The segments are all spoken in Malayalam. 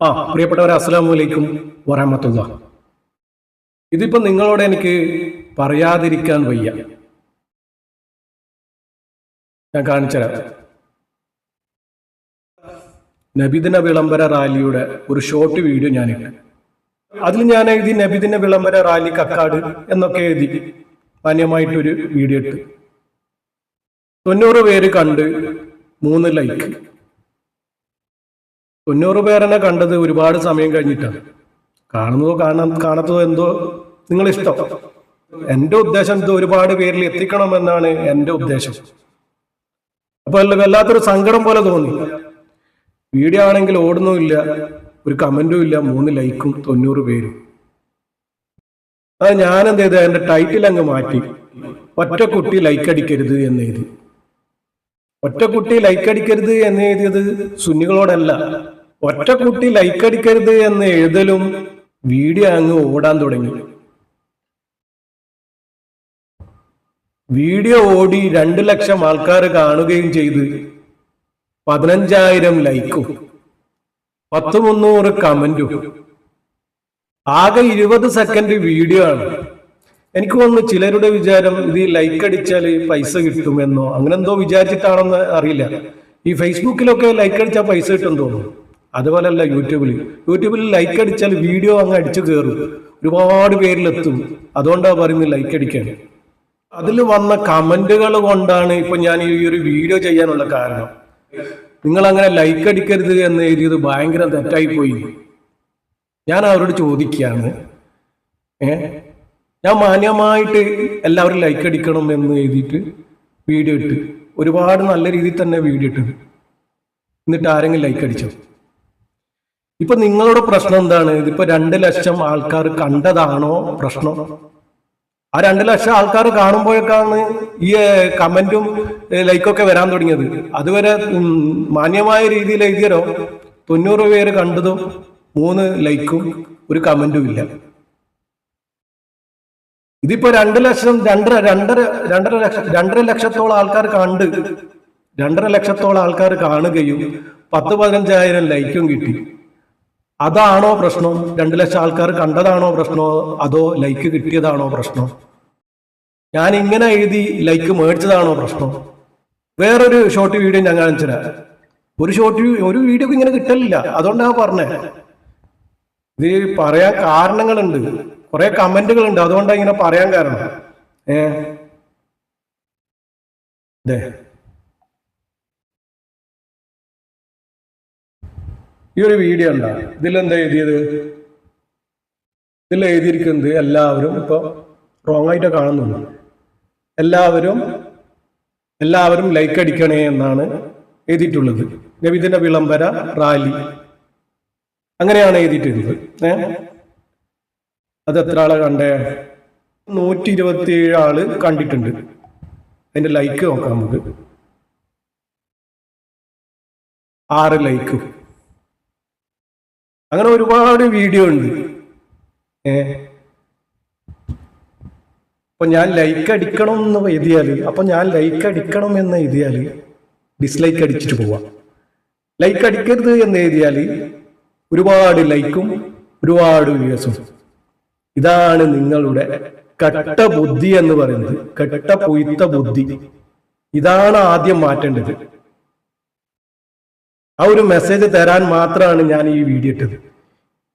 ആ പ്രിയപ്പെട്ടവരെ അസ്സലാമു അലൈക്കും വറഹമത്തുള്ള ഇതിപ്പോ നിങ്ങളോട് എനിക്ക് പറയാതിരിക്കാൻ വയ്യ. ഞാൻ കാണിച്ചുതരാം. നബിദിന വിളംബര റാലിയുടെ ഒരു ഷോർട്ട് വീഡിയോ ഞാൻ അതിൽ ഞാൻ എഴുതി നബിദിന വിളംബര റാലി കക്കാട് എന്നൊക്കെ എഴുതി മാന്യമായിട്ടൊരു വീഡിയോ ഇട്ട്. തൊണ്ണൂറ് പേര് കണ്ട് മൂന്ന് ലൈക്ക് തൊണ്ണൂറ് പേരെന്നെ കണ്ടത് ഒരുപാട് സമയം കഴിഞ്ഞിട്ടാണ് കാണുന്നതോ കാണാൻ കാണാത്തതോ എന്തോ നിങ്ങൾ ഇഷ്ടം എന്റെ ഉദ്ദേശം ഇത് ഒരുപാട് പേരിൽ എത്തിക്കണമെന്നാണ് എന്റെ ഉദ്ദേശം. അപ്പൊ അല്ല വല്ലാത്തൊരു സങ്കടം പോലെ തോന്നി. വീഡിയോ ആണെങ്കിൽ ഓടുന്നുമില്ല ഒരു കമന്റും ഇല്ല മൂന്ന് ലൈക്കും തൊണ്ണൂറ് പേരും. അത് ഞാൻ എന്ത് ചെയ്ത്? എന്റെ ടൈറ്റിൽ അങ്ങ് മാറ്റി. ഒറ്റ കുട്ടി ലൈക്ക് അടിക്കരുത് എന്ന് എഴുതി. ഒറ്റ കുട്ടി ലൈക്ക് അടിക്കരുത് എന്ന് എഴുതിയത് സുന്നികളോടല്ല. ഒറ്റ കുട്ടി ലൈക്ക് അടിക്കരുത് എന്ന് എഴുതലും വീഡിയോ അങ്ങ് ഓടാൻ തുടങ്ങി. വീഡിയോ ഓടി രണ്ടു ലക്ഷം ആൾക്കാർ കാണുകയും ചെയ്ത് പതിനഞ്ചായിരം ലൈക്കും പത്ത് മുന്നൂറ് കമന്റും ആകെ ഇരുപത് സെക്കൻഡ് വീഡിയോ ആണ്. എനിക്ക് തോന്നുന്നു ചിലരുടെ വിചാരം ഇത് ലൈക്ക് അടിച്ചാൽ പൈസ കിട്ടുമെന്നോ അങ്ങനെ എന്തോ വിചാരിച്ചിട്ടാണെന്ന് അറിയില്ല. ഈ ഫേസ്ബുക്കിലൊക്കെ ലൈക്ക് അടിച്ചാൽ പൈസ കിട്ടും തോന്നുന്നു. അതുപോലല്ല യൂട്യൂബിൽ യൂട്യൂബിൽ ലൈക്ക് അടിച്ചാൽ വീഡിയോ അങ്ങ് അടിച്ചു കയറും ഒരുപാട് പേരിലെത്തും. അതുകൊണ്ടാണ് പറയുന്നത് ലൈക്ക് അടിക്കാൻ. അതിൽ വന്ന കമന്റുകൾ കൊണ്ടാണ് ഇപ്പൊ ഞാൻ ഈ ഒരു വീഡിയോ ചെയ്യാനുള്ള കാരണം. നിങ്ങൾ അങ്ങനെ ലൈക്ക് അടിക്കരുത് എന്ന് എഴുതിയത് ഭയങ്കര തെറ്റായി പോയി ഞാൻ അവരോട് ചോദിക്കുകയാണ്. ഏ? ഞാൻ മാന്യമായിട്ട് എല്ലാവരും ലൈക്ക് അടിക്കണം എന്ന് എഴുതിയിട്ട് വീഡിയോ ഇട്ട്. ഒരുപാട് നല്ല രീതിയിൽ തന്നെ വീഡിയോ ഇട്ടു. എന്നിട്ട് ആരെങ്കിലും ലൈക്ക് അടിച്ചോ? ഇപ്പൊ നിങ്ങളുടെ പ്രശ്നം എന്താണ്? ഇതിപ്പോ രണ്ട് ലക്ഷം ആൾക്കാർ കണ്ടതാണോ പ്രശ്നം? ആ രണ്ട് ലക്ഷം ആൾക്കാർ കാണുമ്പോഴേക്കാണ് ഈ കമന്റും ലൈക്കും ലൈക്കൊക്കെ വരാൻ തുടങ്ങിയത്. അതുവരെ മാന്യമായ രീതിയിൽ എഴുതിയരോ? തൊണ്ണൂറ് പേര് കണ്ടതും മൂന്ന് ലൈക്കും ഒരു കമന്റും ഇല്ല. ഇതിപ്പോ രണ്ട് ലക്ഷം രണ്ടര രണ്ടര രണ്ടര ലക്ഷം രണ്ടര ലക്ഷത്തോളം ആൾക്കാർ കണ്ട് രണ്ടര ലക്ഷത്തോളം ആൾക്കാർ കാണുകയും പത്ത് പതിനഞ്ചായിരം ലൈക്കും കിട്ടി. അതാണോ പ്രശ്നം? രണ്ടു ലക്ഷം ആൾക്കാർ കണ്ടതാണോ പ്രശ്നമോ അതോ ലൈക്ക് കിട്ടിയതാണോ പ്രശ്നം? ഞാൻ ഇങ്ങനെ എഴുതി ലൈക്ക് മേടിച്ചതാണോ പ്രശ്നം? വേറൊരു ഷോർട്ട് വീഡിയോ ഞാൻ കാണിച്ചുതരാം ഒരു ഷോർട്ട് ഒരു വീഡിയോ ഇങ്ങനെ കിട്ടലില്ല. അതുകൊണ്ടാണ് പറഞ്ഞേ. ഇത് പറയാൻ കാരണങ്ങളുണ്ട്. കുറെ കമന്റുകളുണ്ട്. അതുകൊണ്ടാണ് ഇങ്ങനെ പറയാൻ കാരണം. ഏ? ദേ. ഈ ഒരു വീഡിയോ ഉണ്ടാവും ഇതിലെന്താ എഴുതിയത്? ഇതിൽ എഴുതിയിരിക്കുന്നത് എല്ലാവരും ഇപ്പൊ റോങ് ആയിട്ട് കാണുന്നുണ്ട്. എല്ലാവരും എല്ലാവരും ലൈക്ക് അടിക്കണേ എന്നാണ് എഴുതിയിട്ടുള്ളത്. നബിദിന വിളംബര റാലി. അങ്ങനെയാണ് എഴുതിയിട്ടുള്ളത് ഏ? അത് എത്ര ആളെ കണ്ടേ? നൂറ്റി ഇരുപത്തി ഏഴ് ആൾ കണ്ടിട്ടുണ്ട്. അതിന്റെ ലൈക്ക് നോക്കാം നമുക്ക്. ആറ് ലൈക്ക് അങ്ങനെ ഒരുപാട് വീഡിയോ ഉണ്ട്. ഏ? അപ്പൊ ഞാൻ ലൈക്ക് അടിക്കണം എന്ന് എഴുതിയാൽ അപ്പൊ ഞാൻ ലൈക്ക് അടിക്കണം എന്ന് എഴുതിയാൽ ഡിസ്ലൈക്ക് അടിച്ചിട്ട് പോവാം. ലൈക്ക് അടിക്കരുത് എന്ന് എഴുതിയാൽ ഒരുപാട് ലൈക്കും ഒരുപാട് വ്യൂസും ഇതാണ് നിങ്ങളുടെ കട്ട ബുദ്ധി എന്ന് പറയുന്നത്. കട്ട പൊയ്ത്ത ബുദ്ധി. ഇതാണ് ആദ്യം മാറ്റേണ്ടത്. ആ ഒരു മെസ്സേജ് തരാൻ മാത്രമാണ് ഞാൻ ഈ വീഡിയോ ഇട്ടത്.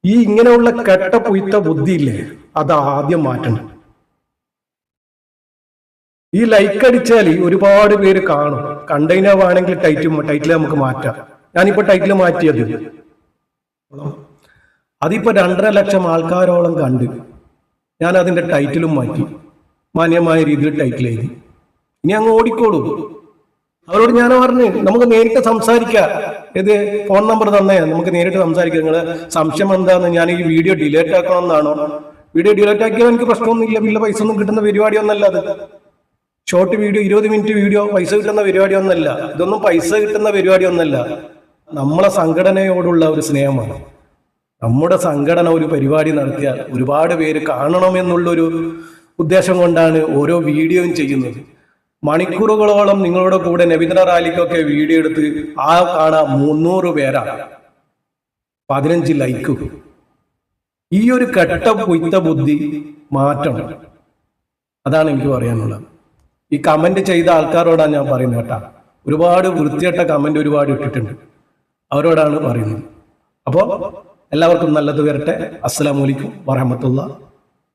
ഈ ഇങ്ങനെയുള്ള കെട്ട പൊയ്ത്ത ബുദ്ധിയില്ലേ അത് ആദ്യം മാറ്റണം. ഈ ലൈക്ക് അടിച്ചാൽ ഒരുപാട് പേര് കാണും. കണ്ടെയ്നർ ആണെങ്കിൽ ടൈറ്റിൽ ടൈറ്റിൽ നമുക്ക് മാറ്റാം. ഞാനിപ്പോ ടൈറ്റിൽ മാറ്റിയത്. അതിപ്പോ രണ്ടര ലക്ഷം ആൾക്കാരോളം കണ്ട് ഞാൻ അതിന്റെ ടൈറ്റിലും മാറ്റി. മാന്യമായ രീതിയിൽ ടൈറ്റിൽ എഴുതി. ഇനി അങ്ങ് ഓടിക്കോളൂ. അവരോട് ഞാൻ പറഞ്ഞു നമുക്ക് നേരിട്ട് സംസാരിക്കാം. ഇത് ഫോൺ നമ്പർ തന്നേ നമുക്ക് നേരിട്ട് സംസാരിക്കാം. നിങ്ങൾ സംശയം എന്താന്ന് ഞാൻ ഈ വീഡിയോ ഡിലേറ്റ് ആക്കണമെന്നാണോ വീഡിയോ ഡിലേറ്റ് ആക്കിയാൽ എനിക്ക് പ്രശ്നമൊന്നുമില്ല. വലിയ പൈസ ഒന്നും കിട്ടുന്ന പരിപാടി പരിപാടിയൊന്നല്ല അത്. ഷോർട്ട് വീഡിയോ ഇരുപത് മിനിറ്റ് വീഡിയോ പൈസ കിട്ടുന്ന പരിപാടി പരിപാടിയൊന്നല്ല ഇതൊന്നും പൈസ കിട്ടുന്ന പരിപാടി പരിപാടിയൊന്നല്ല നമ്മളെ സംഘടനയോടുള്ള ഒരു സ്നേഹമാണ്. നമ്മുടെ സംഘടന ഒരു പരിപാടി നടത്തിയാൽ ഒരുപാട് പേര് കാണണമെന്നുള്ളൊരു ഉദ്ദേശം കൊണ്ടാണ് ഓരോ വീഡിയോയും ചെയ്യുന്നത്. മണിക്കൂറുകളോളം നിങ്ങളുടെ കൂടെ നബിദിന റാലിക്കൊക്കെ വീഡിയോ എടുത്ത് ആ കാണാൻ മുന്നൂറ് പേരാണ് പതിനഞ്ച് ലൈക്ക്. ഈ ഒരു കെട്ട പൊയ്ത്ത ബുദ്ധി മാറ്റണം അതാണ് എനിക്ക് പറയാനുള്ളത്. ഈ കമന്റ് ചെയ്ത ആൾക്കാരോടാണ് ഞാൻ പറയുന്നത് കേട്ടാ. ഒരുപാട് വൃത്തിയട്ട കമന്റ് ഒരുപാട് ഇട്ടിട്ടുണ്ട്. അവരോടാണ് പറയുന്നത്. അപ്പോൾ എല്ലാവർക്കും നല്ലത് വരട്ടെ. അസ്സലാമലൈക്കും വറഹമത്തുള്ള